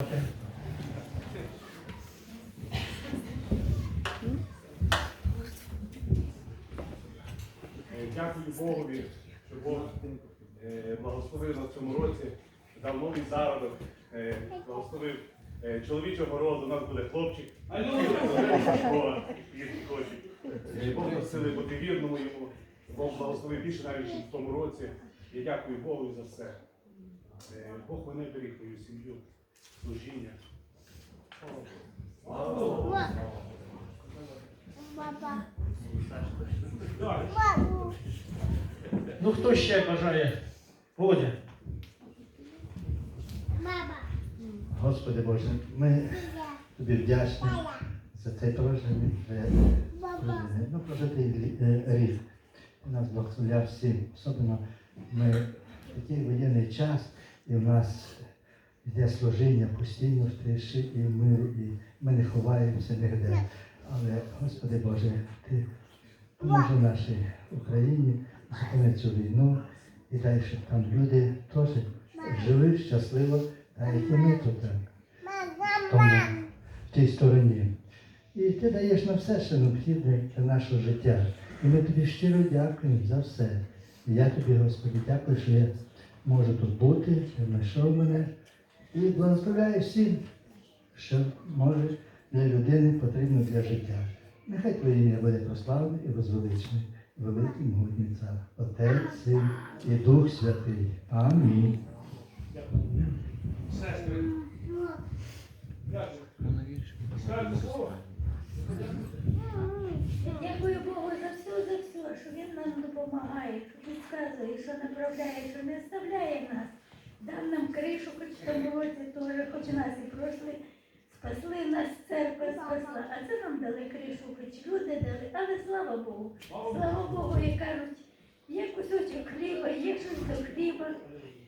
Е, Дякую Богові, що Бог е, благословив нас в цьому році, дав новий зародок, е, благословив чоловічого роду, у нас буде хлопчик. Бог нас бути вірному йому. Бог благословив більше навіть в тому році. Я дякую Богу за все. Бог мене беріг мою сім'ю, служіння. Ну хто ще бажає? Володя. Господи Боже, ми тобі вдячні за цей прожений, ну, прожитий е, рік. Ти нас благословляв всім. Особливо ми в такий воєнний час, і в нас йде служіння постійно в тиші і в мирі, і ми не ховаємося ніде. Але, Господи Боже, Ти поможи нашій Україні зупинити цю війну і дай, щоб там люди теж жили щасливо, так як і ми тут. тому в тій стороні. І ти даєш нам все, що необхідне для нашого життя. І ми тобі щиро дякуємо за все. І я тобі, Господи, дякую, що я можу тут бути, що знайшов мене. І благословляю всім, що може для людини потрібно для життя. Нехай Твоє ім'я буде прославлене і возвеличене, великий могутній цар, Отець, Син і Дух Святий. Амінь. Сестри, дякую. Скажете слово? Дякую Богу за все, за все, що Він нам допомагає, що підказує, що направляє, що не оставляє нас. Дав нам кришу, хоч в тому році теж, хоч нас і пройшли, спасли нас, церква спасла, а це нам дали кришу, хоч люди дали, але слава Богу. Слава Богу, як кажуть, є кусочок хліба, є щось до хліба.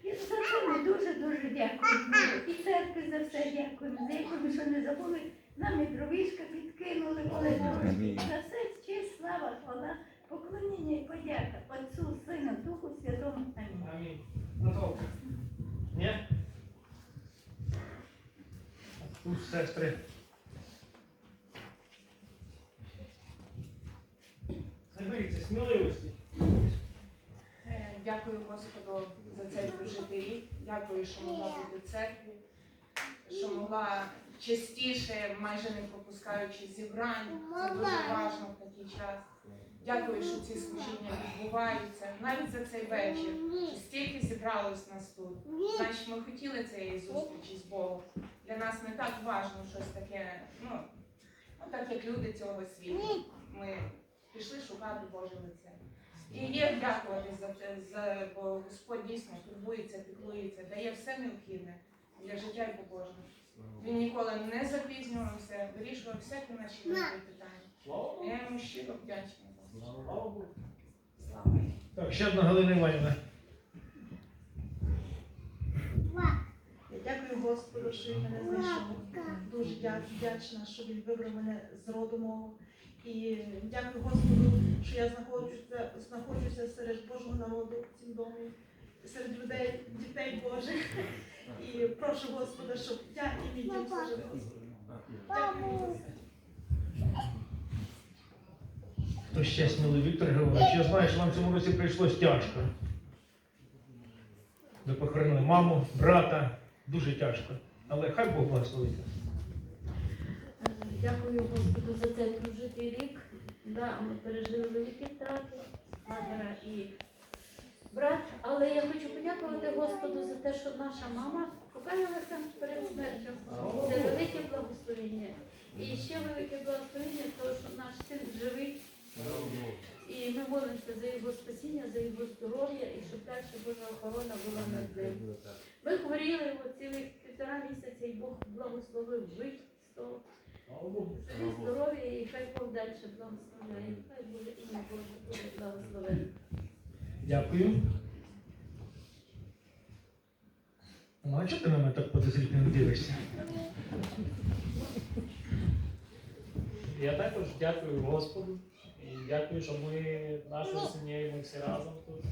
І за це ми дуже-дуже дякуємо. І церкві за все дякуємо. Дякуємо, що не забули. Нам і дровішка підкинули, коли трошки. За все честь, слава, хвала, поклоніння і подяка Отцу, Сину, Духу Святому. Амінь. Амінь. Наталка. Ні? Тут сестри. Заберіться сміливості. Е, Дякую Господу за цей прожитий рік. Дякую, що могла бути в церкві, що могла частіше, майже не пропускаючи зібрань. Це дуже важливо в такий час. Дякую, що ці служіння відбуваються. Навіть за цей вечір. що Стільки зібралось нас тут. Значить, ми хотіли цієї зустрічі з Богом. Для нас не так важливо щось таке, ну, ну так як люди цього світу. Ми пішли шукати Боже лице. І є дякувати за це, за, бо Господь дійсно турбується, піклується, дає все необхідне для життя і побожного. Він ніколи не запізнювався, вирішував всякі наші питання. Я йому щиро вдячна. Слава Богу. Слава. Так, ще одна Галина Іванівна. Дякую Господу, що він мене знайшов. Дуже вдячна, що він вибрав мене з роду мого. І дякую Господу, що я знаходжуся, знаходжуся серед Божого народу в цім домі, серед людей, дітей Божих. І прошу Господа, щоб я і мій дім служили Господу. Дякую. Бабу. Хто ще сміливий? Віктор Григорович, я знаю, що вам цьому році прийшлось тяжко. Ви похоронили маму, брата. Дуже тяжко. Але хай Бог благословить. Дякую Господу за цей прожитий рік. Да, ми пережили великі втрати, матера і брат. Але я хочу подякувати Господу за те, що наша мама покаялася перед смертю. Це велике благословення. І ще велике благословення, того, що наш син живий. І ми молимося за його спасіння, за його здоров'я і щоб далі Божа охорона була над ним. Ми хворіли його цілих півтора місяця, і Бог благословив жити з того. Тобі здоров'я і хай Бог далі благословляє. Хай буде ім'я Боже буде благословене. Дякую. Ну, а чого ти на мене так подозрительно дивишся? Я також дякую Господу і дякую, що ми нашою сім'єю ми всі разом тут.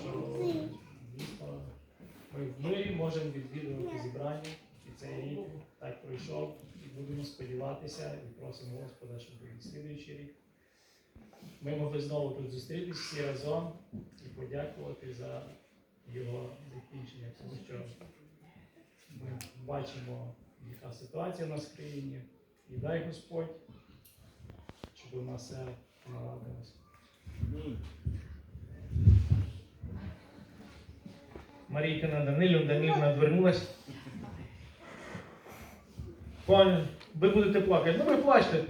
Що дійсно ми в мирі можемо відвідувати зібрання. І цей рік так пройшов. І будемо сподіватися і просимо Господа, щоб і слідуючий рік. Ми могли знову тут зустрітися всі разом і подякувати за його закінчення, тому що ми бачимо, яка ситуація в нас в країні. І дай Господь, щоб у нас все наладилось. Марійка на Данилю, Данилівна відвернулась. Пані, ви будете плакати. Ну ви плачте.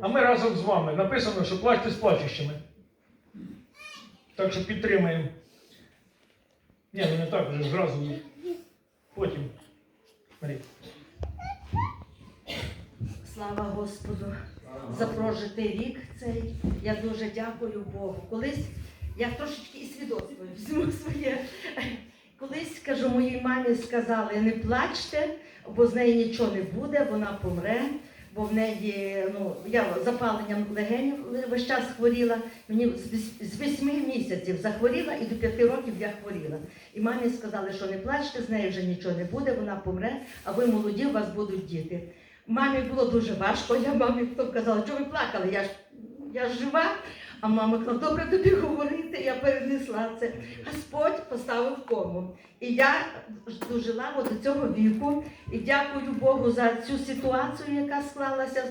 А ми разом з вами. Написано, що плачте з плачущими. Так що підтримаємо. Ні, ну не так, вже зразу. Потім. Марійка. Слава Господу за прожитий рік цей. Я дуже дякую Богу. Колись я трошечки і свідоцтво візьму своє. Колись кажу, моїй мамі сказали, не плачте, бо з неї нічого не буде, вона помре. Бо в неї ну я запаленням легенів весь час хворіла. Мені з восьми місяців захворіла і до п'яти років я хворіла. І мамі сказали, що не плачте, з неї вже нічого не буде, вона помре, а ви молоді, у вас будуть діти. Мамі було дуже важко. Я мамі потім казала, що ви плакали? Я ж я ж жива. А мама казала, добре тобі говорити, я перенесла це. Господь поставив кому. І я дожила до цього віку. І дякую Богу за цю ситуацію, яка склалася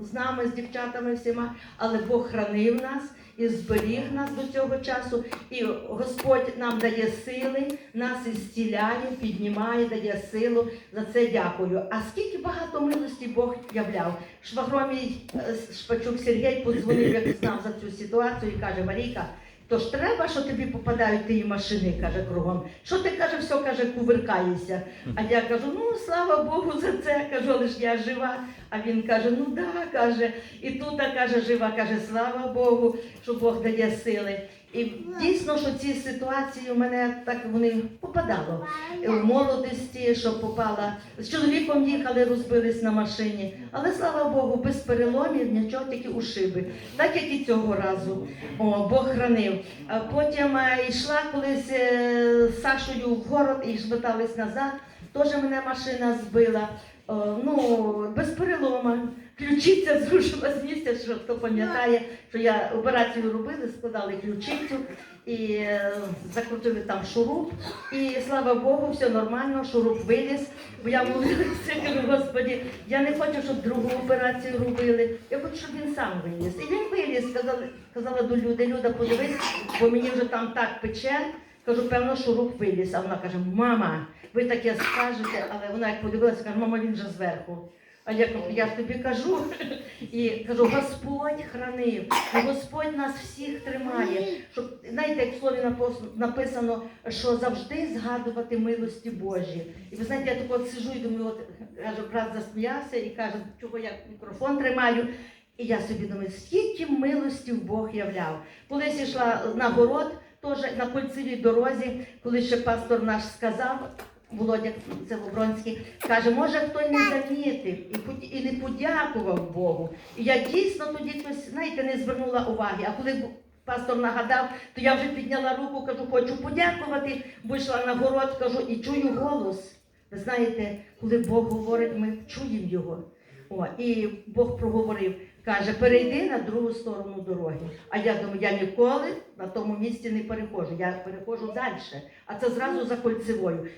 з нами, з дівчатами всіма. Але Бог хранив нас і зберіг нас до цього часу. І Господь нам дає сили, нас ісціляє, піднімає, дає силу. За це дякую. А скільки багато милості Бог являв. Швагромій е, Шпачук Сергій подзвонив, як знав за цю ситуацію, і каже: Марійка, то ж треба, що тобі попадають ті машини, каже кругом. Що ти каже, все каже, кувиркаєшся. А я кажу, ну слава Богу за це. Кажу, ж я жива. А він каже, ну да, каже, і тут каже, жива, каже, слава Богу, що Бог дає сили. І дійсно, що ці ситуації у мене так вони попадало в молодості, що попала. З чоловіком їхали, розбились на машині. Але слава Богу, без переломів, нічого, тільки ушиби. Так як і цього разу. О, Бог хранив. А потім е, йшла колись е, з Сашою в город і швитались назад. Теж мене машина збила. О, ну, без перелома. Ключиця зрушила з місця, що хто пам'ятає, що я операцію робили, складали ключицю і е, закрутили там шуруп. І слава Богу, все нормально, шуруп виліз. Бо я молилася, Господі, я не хочу, щоб другу операцію робили. Я хочу, щоб він сам виліз. І він виліз, сказали, казала до люди, Люда, подивись, бо мені вже там так пече. Кажу, певно, шуруп виліз. А вона каже, мама, ви таке скажете, але вона як подивилася, каже, мама, він вже зверху. А я, кажу, я тобі кажу і кажу, Господь хранив, Господь нас всіх тримає. Щоб, знаєте, як в слові написано, що завжди згадувати милості Божі. І ви знаєте, я так от сижу і думаю, от каже, брат засміявся і каже, чого я мікрофон тримаю. І я собі думаю, скільки милостів Бог являв. Колись йшла на город, теж на кольцевій дорозі, коли ще пастор наш сказав, Володя Целобронський, каже, може хто не замітив і, і не подякував Богу. І я дійсно тоді щось, знаєте, не звернула уваги. А коли пастор нагадав, то я вже підняла руку, кажу, хочу подякувати, бо йшла на город, кажу, і чую голос. Ви знаєте, коли Бог говорить, ми чуємо його. О, і Бог проговорив, каже, перейди на другу сторону дороги. А я думаю, я ніколи на тому місці не переходжу, я переходжу далі. А це зразу за кольцевою.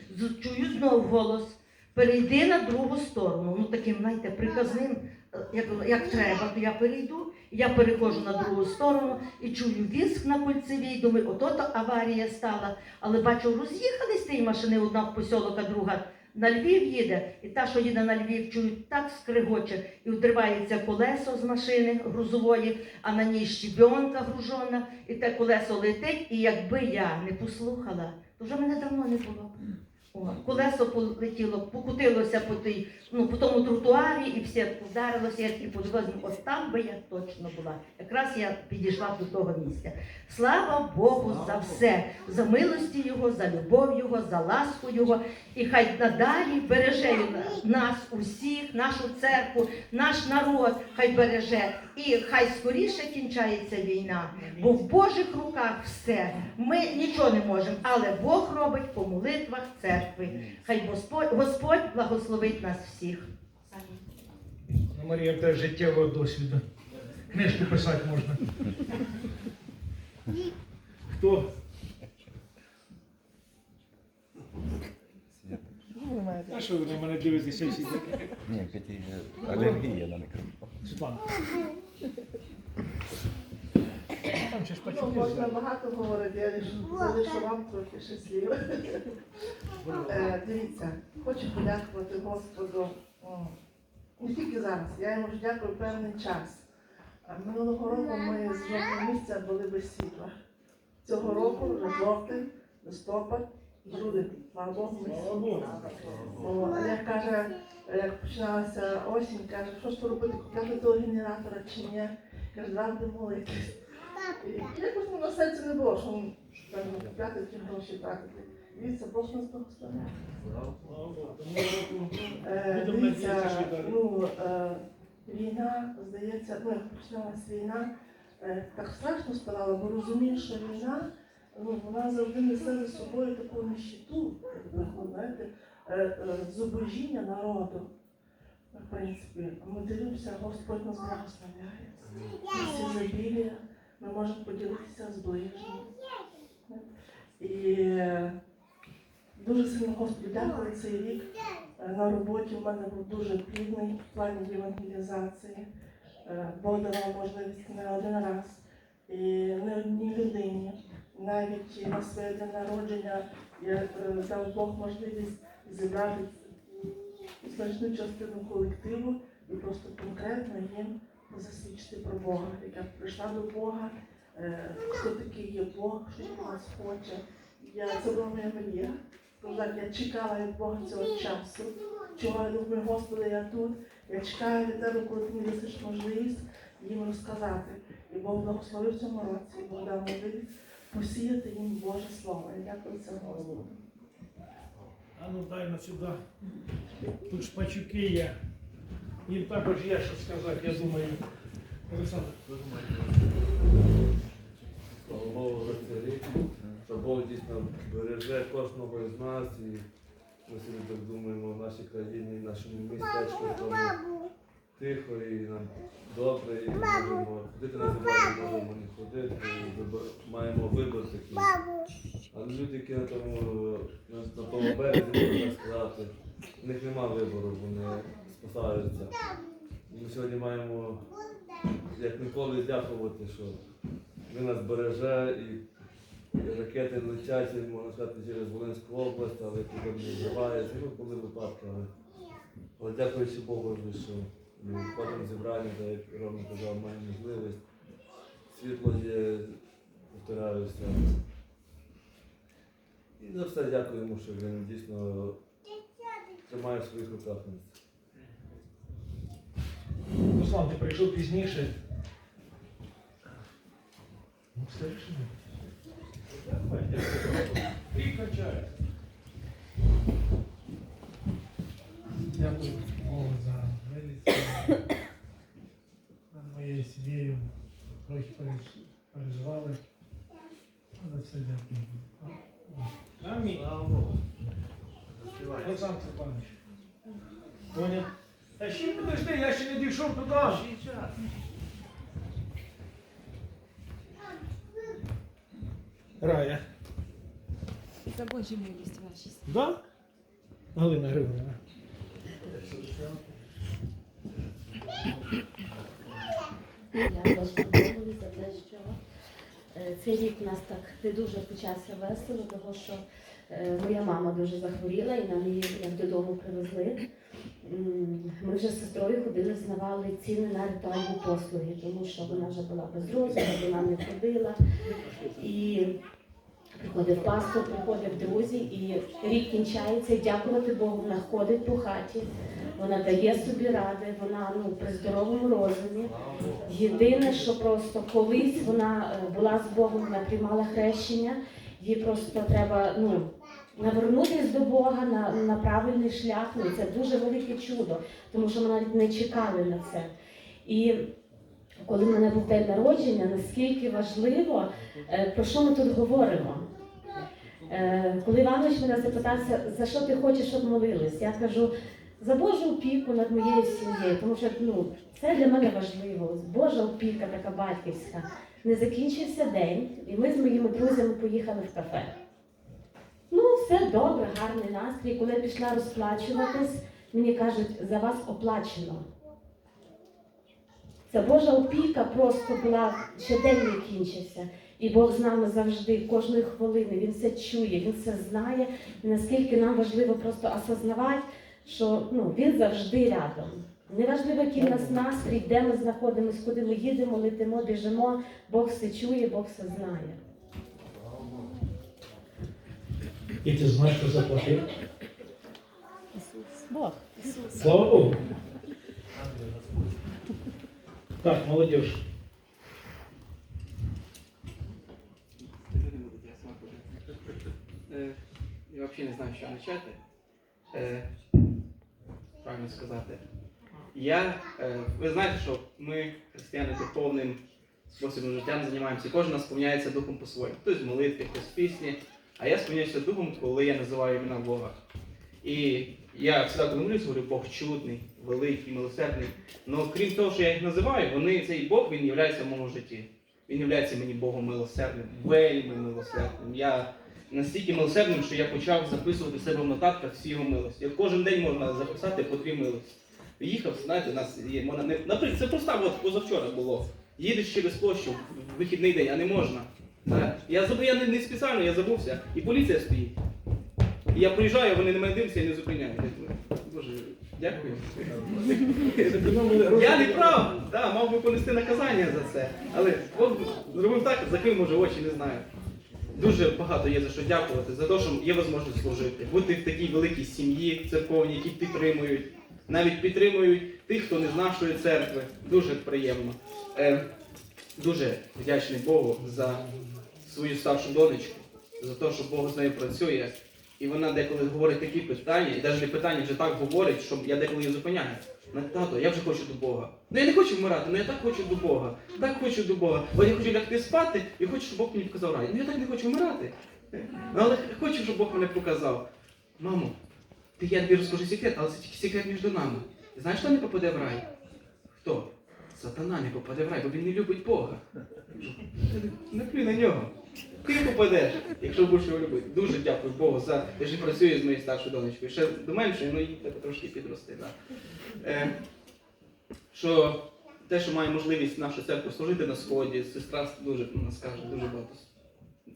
Чую знову голос, перейди на другу сторону. Ну таким, знаєте, приказним, е, як, як треба, то я перейду. Я переходжу на другу сторону і чую віск на кольцевій. Думаю, ото-то аварія стала. Але бачу, роз'їхались ті машини, одна в посілок, а друга на Львів їде, і та, що їде на Львів, чують, так скригоче, і вдривається колесо з машини грузової, а на ній щебенка гружона, і те колесо летить, і якби я не послухала, то вже мене давно не було. О, колесо полетіло, покутилося по тій, ну, по тому тротуарі і все вдарилося, я тільки подивилася, ось там би я точно була. Якраз я підійшла до того місця. Слава Богу за все, за милості Його, за любов Його, за ласку Його. І хай надалі береже нас усіх, нашу церкву, наш народ, хай береже. І хай скоріше кінчається війна, бо в Божих руках все. Ми нічого не можемо, але Бог робить по молитвах церкви. Церкви. Хай Господь, Господь благословить нас всіх. Ну, Марія теж життєвого досвіду. Книжку писати можна. Хто? А що ви на мене дивитеся всі такі? Ні, Каті, алергія на мікрофон. Світлана. Там ще ж Ну, можна багато говорити, я лише залишу вам трохи ще слів. Е, Дивіться, хочу подякувати Господу не тільки зараз, я йому вже дякую певний час. А Минулого року ми з жовтого місяця були без світла. Цього року вже жовтий, листопад, грудень, слава Богу, ми світла. О, Олег каже, як починалася осінь, каже, що ж робити, купляти того генератора чи ні. Каже, завжди молитись. Якось на серці не було, що будемо купляти ті гроші тратити. Дивіться, Бог нас благословляє. Е, Дивіться, ну, е, війна, здається, ну, як починалась війна, е, так страшно ставало, бо розумієш, що війна, ну, вона завжди несе за собою таку нищету, як знаєте, зубожіння народу. В принципі, ми дивимося, Господь нас благословляє. Всі забілі, ми можемо поділитися з ближнім. І дуже сильно Господу дякую цей рік. Е, На роботі в мене був дуже плідний в плані евангелізації. Е, Бог давав можливість не один раз і не одній людині. Навіть на своє день народження я е, дав Бог можливість зібрати значну частину колективу і просто конкретно їм засвідчити про Бога, яка прийшла до Бога, е, хто такий є Бог, що від нас хоче. Я, це була моя мрія. Я чекала від Бога цього часу. Чого я думаю, Господи, я тут. Я чекаю від тебе, коли ти мені дасиш можливість їм розказати. І Бог благословив в цьому році, Бог дав можливість посіяти їм Боже Слово. Я дякую це Господу. А ну дай на сюди. Тут шпачуки є. Їм також є що сказати, я думаю. Олександр. Слава Богу за цей рік, що Бог дійсно береже кожного з нас і ми собі так думаємо в нашій країні, в нашому містечку, тому тихо і нам добре, і ми можемо ходити на зібрання, можемо не ходити, і вибор- маємо вибір такий. Але люди, які на тому, на, тому березі, можна сказати, в них нема вибору, вони спасаються. І Ми сьогодні маємо як ніколи дякувати, що він нас береже і, ракети летять, можна сказати, через Волинську область, але туди не вживається, ну коли випадки. Але, але дякуючи Богу, що ходимо зібрання, де, як Рома казав, маємо можливість. Світло є, повторяюся. І за все дякуємо, що він дійсно тримає в своїх руках. Руслан, ти прийшов пізніше. Ну, все рішено. І качає. Дякую Богу за милість. Над моєю сім'єю трохи переж- переживали. Але все дякую. Амінь. Олександр Степанович. Поняв? Та ще подожди, я ще не дійшов туди. Рая. За Божі милість ваші. Да? Галина Григорівна. Я Господові за те, що е, цей рік у нас так не дуже почався весело, тому що е, моя мама дуже захворіла і нам її як додому привезли. Ми вже з сестрою ходили, знавали ціни на ритуальні послуги, тому що вона вже була без розуму, вона не ходила. І приходив пастор, приходив друзі, і рік кінчається, дякувати Богу, вона ходить по хаті, вона дає собі ради, вона ну, при здоровому розумі. Єдине, що просто колись вона е, була з Богом, вона приймала хрещення, їй просто треба ну, навернутися до Бога на, на правильний шлях. Ну, це дуже велике чудо, тому що ми навіть не чекали на це. І коли в мене був день народження, наскільки важливо, е, про що ми тут говоримо? Е, Коли Іванович мене запитався, за що ти хочеш, щоб молились, я кажу, за Божу опіку над моєю сім'єю, тому що ну, це для мене важливо. Божа опіка така батьківська. Не закінчився день, і ми з моїми друзями поїхали в кафе. Все добре, гарний настрій. Коли я пішла розплачуватись, мені кажуть, за вас оплачено. Ця Божа опіка просто була, ще день не кінчився. І Бог з нами завжди, кожної хвилини, Він все чує, Він все знає. Наскільки нам важливо просто осознавати, що ну, Він завжди рядом. Неважливо, який в нас настрій, де ми знаходимося, куди ми їдемо, летимо, біжимо, Бог все чує, Бог все знає. І ти знаєш, що заплатив? Бог. Слава Богу. Так, молодежь. Е, Я взагалі не знаю, що почати. Е, Правильно сказати. Я, е, ви знаєте, що ми, християни, духовним способом життя займаємося. Кожен нас сповняється духом по-своєму. Хтось в молитві, хтось в пісні. А я сповняюся духом, коли я називаю імена Бога. І я завжди коли молюсь, говорю, Бог чудний, великий, милосердний. Але крім того, що я їх називаю, вони, цей Бог він є в моєму житті. Він є мені Богом милосердним, вельми милосердним. Я настільки милосердним, що я почав записувати в себе в нотатках всі його милості. От кожен день можна записати по дві милості. Їхав, знаєте, у нас є можна не наприклад, це просто от позавчора було. Їдеш через площу в вихідний день, а не можна. Я забув, я не, не спеціально, я забувся. І поліція стоїть. І я приїжджаю, вони на мене дивляться і не зупиняють. Я Боже, дякую. Я не прав, да, мав би понести наказання за це. Але Бог зробив так, закрив може очі, не знаю. Дуже багато є за що дякувати, за те, що є можливість служити, бути в такій великій сім'ї церковній, які підтримують, навіть підтримують тих, хто не з нашої церкви. Дуже приємно. Е, дуже вдячний Богу за свою старшу донечку, за те, що Бог з нею працює. І вона деколи говорить такі питання, і навіть не питання вже так говорить, що я деколи її зупиняю. Тато, я вже хочу до Бога. Ну я не хочу вмирати, ну я так хочу до Бога. Так хочу до Бога. Бо я хочу лягти спати і хочу, щоб Бог мені показав рай. Ну я так не хочу вмирати. Але хочу, щоб Бог мене показав. Мамо, ти я тобі розкажу секрет, але це тільки секрет між нами. Знаєш, хто не попаде в рай? Хто? Сатана не попаде в рай, бо він не любить Бога. Не плюй на нього. Ти попадеш, якщо будеш його любити. Дуже дякую Богу за те, що працює з моєю старшою донечкою. Ще до меншої, ну їй треба трошки підрости. Да. Е, що те, що має можливість наша церква служити на сході, сестра дуже ну, скаже, дуже багато.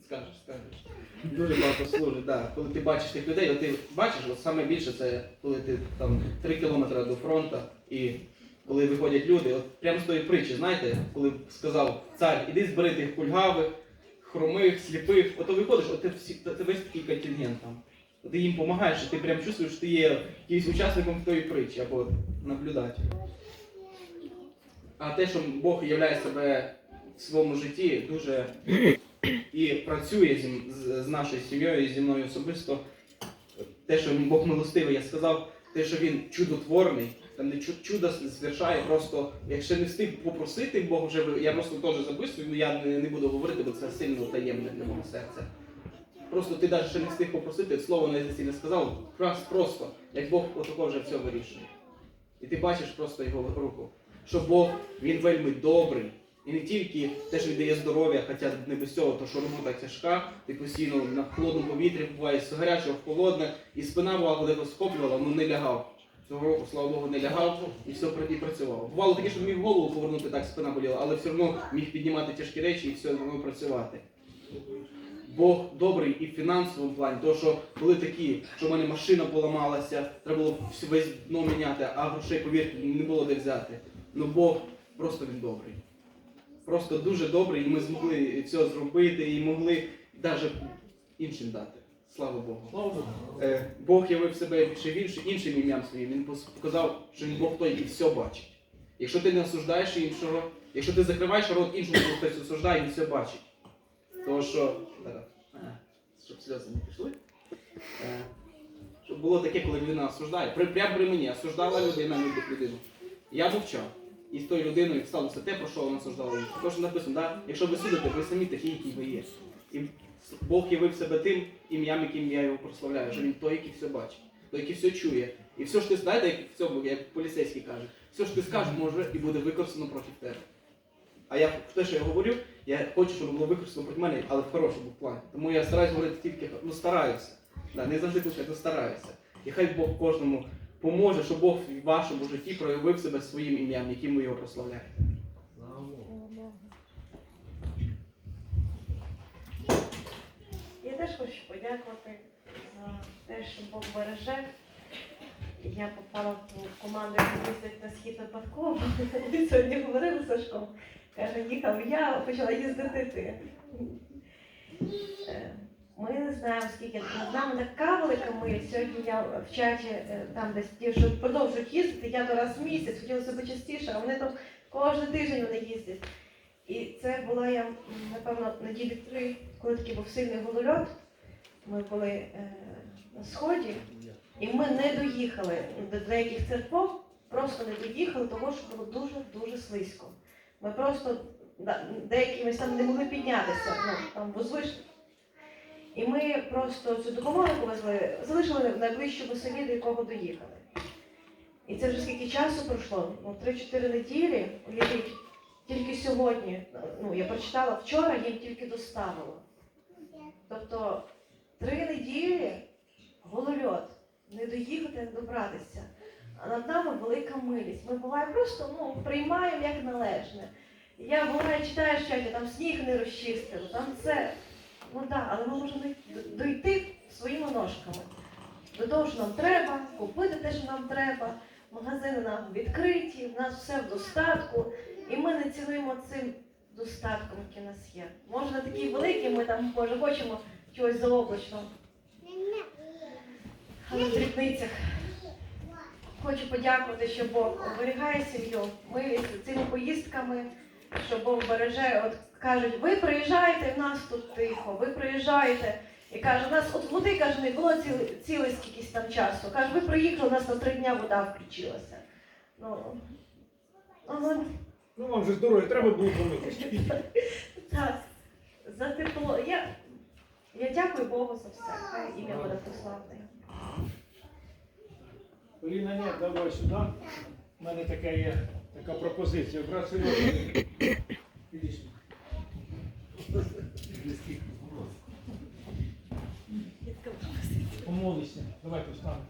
Скажеш, скажеш. Дуже багато служить, да. Коли ти бачиш тих людей, от ти бачиш, от саме більше це коли ти там 3 кілометри до фронту і коли виходять люди, от прямо з тої притчі, знаєте, коли сказав цар, іди збери тих кульгавих, хромих, сліпих, ото виходиш, от ти, всі, ти весь такий контингент там. Ти їм допомагаєш, і ти прям чувствуєш, що ти є якимось учасником тої притчі або наблюдателем. А те, що Бог являє себе в своєму житті дуже і працює з, з нашою сім'єю зі мною особисто, те, що Бог милостивий, я сказав, те, що він чудотворний, там чу- чудо звершає, просто якщо не встиг попросити Бога вже, я просто теж записую, ну я не, не буду говорити, бо це сильно таємне для мого серця. Просто ти навіть ще не встиг попросити, слово не не сказав, раз просто, як Бог отако вже все вирішує. І ти бачиш просто його руку. Що Бог, він вельми добрий. І не тільки те, що він дає здоров'я, хоча не без цього, то що робота тяжка, ти постійно на холодному повітрі буває з гарячого в холодне, і спина була коли схоплювала, ну не лягав. Цього року, слава Богу, не лягав і все і працював. Бувало таке, що міг голову повернути, так спина боліла, але все одно міг піднімати тяжкі речі і все одно працювати. Бог добрий і в фінансовому плані, тому що були такі, що в мене машина поламалася, треба було весь дно міняти, а грошей, повірте, не було де взяти. Ну Бог просто він добрий. Просто дуже добрий, і ми змогли це зробити, і могли навіть іншим дати. Слава Богу. Слава Богу. Е, Бог явив себе ще в інш- іншим ім'ям своїм. Він показав, що він Бог той, який все бачить. Якщо ти не осуждаєш іншого, якщо ти закриваєш рот іншому, коли хтось осуждає, він все бачить. Тому що. Щоб сльози не пішли. Е, Щоб було таке, коли людина осуждає. Прямо при мені осуждала людина любить людину. Я мовчав. І з тою людиною сталося те, про що вона осуждала її. Тому що написано, да? якщо ви судите, ви самі такі, які ви є. І Бог явив себе тим ім'ям, яким я його прославляю, що він той, який все бачить, той, який все чує. І все, що ти знаєте, як в цьому, як поліцейський каже, все, що ти скажеш, може і буде використано проти тебе. А я те, що я говорю, я хочу, щоб було використано проти мене, але в хорошому плані. Тому я стараюся говорити тільки, ну стараюся. Да, не завжди лише, але стараюся. І хай Бог кожному поможе, щоб Бог в вашому житті проявив себе своїм ім'ям, яким ви його прославляєте. Я теж хочу подякувати за те, що Бог береже. Я попала в команду, яка їздить на схід випадково. Ми сьогодні говорили з Сашком. Каже, їхав я, почала їздити ти. Ми не знаємо, скільки над нами така велика миль. Сьогодні я в чаті, е, там десь ті, що продовжують їздити, я то раз в місяць, хотілося б частіше, а вони там кожен тиждень вони їздять. І це була я, напевно, неділі три, коли такий був сильний голольот. Ми були е, на сході, і ми не доїхали до деяких церков, просто не доїхали, тому що було дуже-дуже слизько. Ми просто деякі місця не могли піднятися, ну, там возвиш. І ми просто цю допомогу повезли, залишили в найближчому селі, до якого доїхали. І це вже скільки часу пройшло? Ну, 3-4 неділі, уявіть, тільки сьогодні, ну я прочитала вчора, їм тільки доставило. Тобто три неділі голольот, не доїхати, не добратися. А над нами велика милість. Ми буває просто ну, приймаємо як належне. Я буває читаю чаті, там сніг не розчистили, там це. Ну так, да, але ми можемо дой- дойти своїми ножками. До того, що нам треба, купити те, що нам треба. Магазини нам відкриті, в нас все в достатку. І ми не цінуємо цим достатком, який у нас є. Може, не такі великі, ми там може хочемо чогось заоблачного. Але в дрібницях. Хочу подякувати, що Бог оберігає сім'ю, милість цими поїздками, що Бог береже. От кажуть, ви приїжджаєте, в нас тут тихо, ви приїжджаєте. І каже, у нас от води каже, не було цілий, цілий скількись там часу. Каже, ви приїхали, у нас на три дня вода включилася. Ну, ну, ну, Ну вам же здоров'я, треба було помитися. так, за тепло. Я, я дякую Богу за все. Хай ім'я буде прославлене. Поліна, ні, давай сюди. У мене така є така пропозиція. Брат Сережа, Помолися. Давай поставимо.